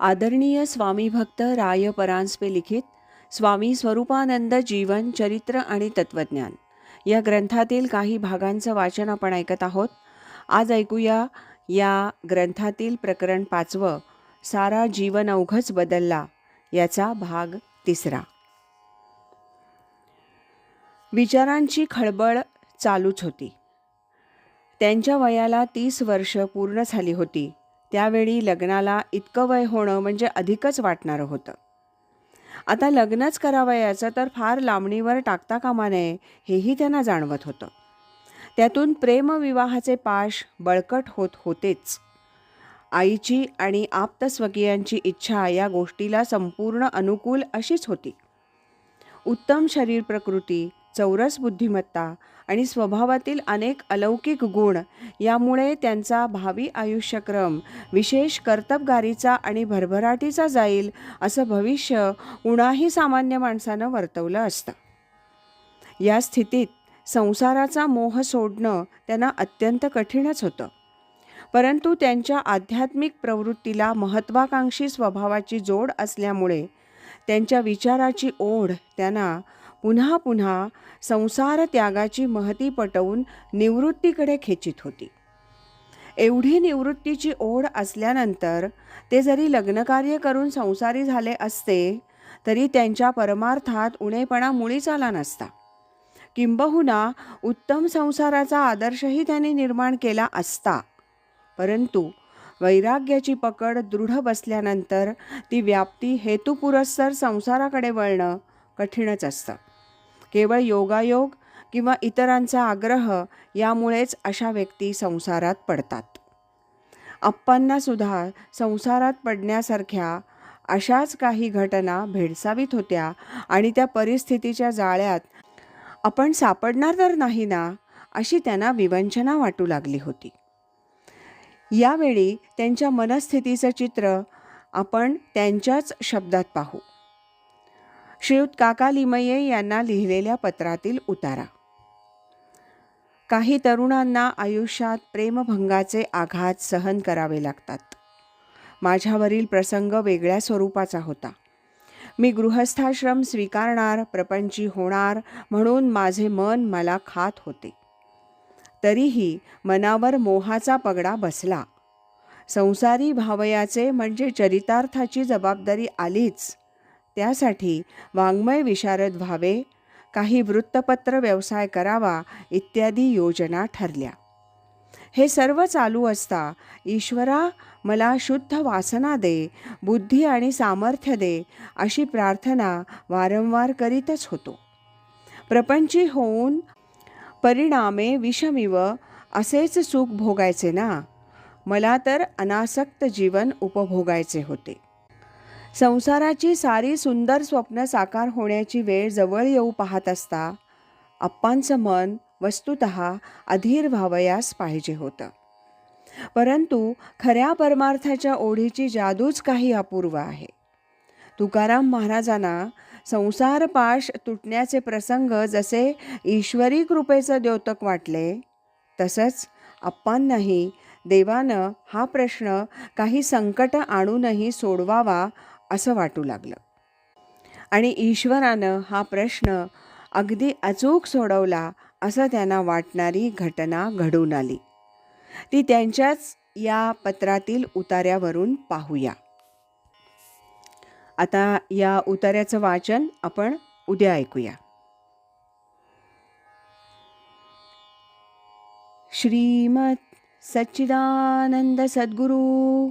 आदरणीय स्वामी भक्त राय परांजपे लिखित स्वामी स्वरूपानंद जीवन चरित्र आणि तत्वज्ञान या ग्रंथातील काही भागांचं वाचन आपण ऐकत आहोत. आज ऐकूया या ग्रंथातील प्रकरण पाचवं सारा जीवन अवघच बदलला याचा भाग तिसरा. विचारांची खळबळ चालूच होती. त्यांच्या वयाला तीस वर्ष पूर्ण झाली होती. त्यावेळी लग्नाला इतकं वय होणं म्हणजे अधिकच वाटणारं होतं. आता लग्नच करावयाचं तर फार लांबणीवर टाकता कामा नये हेही त्यांना जाणवत होतं. त्यातून प्रेमविवाहाचे पाश बळकट होत होतेच. आईची आणि आप्तस्वकीयांची इच्छा या गोष्टीला संपूर्ण अनुकूल अशीच होती. उत्तम शरीर प्रकृती चौरस बुद्धिमत्ता आणि स्वभावातील अनेक अलौकिक गुण यामुळे त्यांचा भावी आयुष्यक्रम विशेष कर्तबगारीचा आणि भरभराटीचा जाईल असं भविष्य कुणाही सामान्य माणसानं वर्तवलं असतं. या स्थितीत संसाराचा मोह सोडणं त्यांना अत्यंत कठीणच होतं. परंतु त्यांच्या आध्यात्मिक प्रवृत्तीला महत्त्वाकांक्षी स्वभावाची जोड असल्यामुळे त्यांच्या विचाराची ओढ त्यांना पुन्हा पुन्हा संसार त्यागाची महती पटवून निवृत्तीकडे खेचित होती. एवढी निवृत्तीची ओढ असल्यानंतर ते जरी लग्नकार्य करून संसारी झाले असते तरी त्यांच्या परमार्थात उणेपणा मुळीच आला नसता. किंबहुना उत्तम संसाराचा आदर्शही त्यांनी निर्माण केला असता. परंतु वैराग्याची पकड दृढ बसल्यानंतर ती व्याप्ती हेतुपुरस्सर संसाराकडे वळणं कठीणच असतं. केवळ योगायोग किंवा इतरांचा आग्रह यामुळेच अशा व्यक्ती संसारात पडतात. आप्पांनासुद्धा संसारात पडण्यासारख्या अशाच काही घटना भेडसावीत होत्या आणि त्या परिस्थितीच्या जाळ्यात आपण सापडणार तर नाही ना अशी त्यांना विवंचना वाटू लागली होती. यावेळी त्यांच्या मनस्थितीचं चित्र आपण त्यांच्याच शब्दात पाहू. श्रीयुत काका लिमये यांना लिहिलेल्या पत्रातील उतारा. काही तरुणांना आयुष्यात प्रेमभंगाचे आघात सहन करावे लागतात. माझ्यावरील प्रसंग वेगळ्या स्वरूपाचा होता. मी गृहस्थाश्रम स्वीकारणार प्रपंची होणार म्हणून माझे मन मला खात होते. तरीही मनावर मोहाचा पगडा बसला. संसारी भावयाचे म्हणजे चरितार्थाची जबाबदारी आलीच. त्यासाठी वाङ्मय विशारद व्हावे काही वृत्तपत्र व्यवसाय करावा इत्यादी योजना ठरल्या. हे सर्व चालू असता ईश्वरा मला शुद्ध वासना दे बुद्धी आणि सामर्थ्य दे अशी प्रार्थना वारंवार करीतच होतो. प्रपंची होऊन परिणामे विषमिव असेच सुख भोगायचे ना? मला तर अनासक्त जीवन उपभोगायचे होते. संसाराची सारी सुंदर स्वप्न साकार होण्याची वेळ जवळ येऊ पाहत असता अप्पांचं मन वस्तुत अधीर व्हावयास पाहिजे होतं. परंतु खऱ्या परमार्थाच्या ओढीची जादूच काही अपूर्व आहे. तुकाराम महाराजांना संसार पाश तुटण्याचे प्रसंग जसे ईश्वरी कृपेचं द्योतक वाटले तसंच अप्पांनाही देवानं हा प्रश्न काही संकट आणूनही सोडवावा असं वाटू लागलं. आणि ईश्वरानं हा प्रश्न अगदी अचूक सोडवला असं त्यांना वाटणारी घटना घडून आली. ती त्यांच्याच या पत्रातील उतार्यावरून पाहूया. आता या उतार्याचं वाचन आपण उद्या ऐकूया. श्रीमत सच्चिदानंद सद्गुरू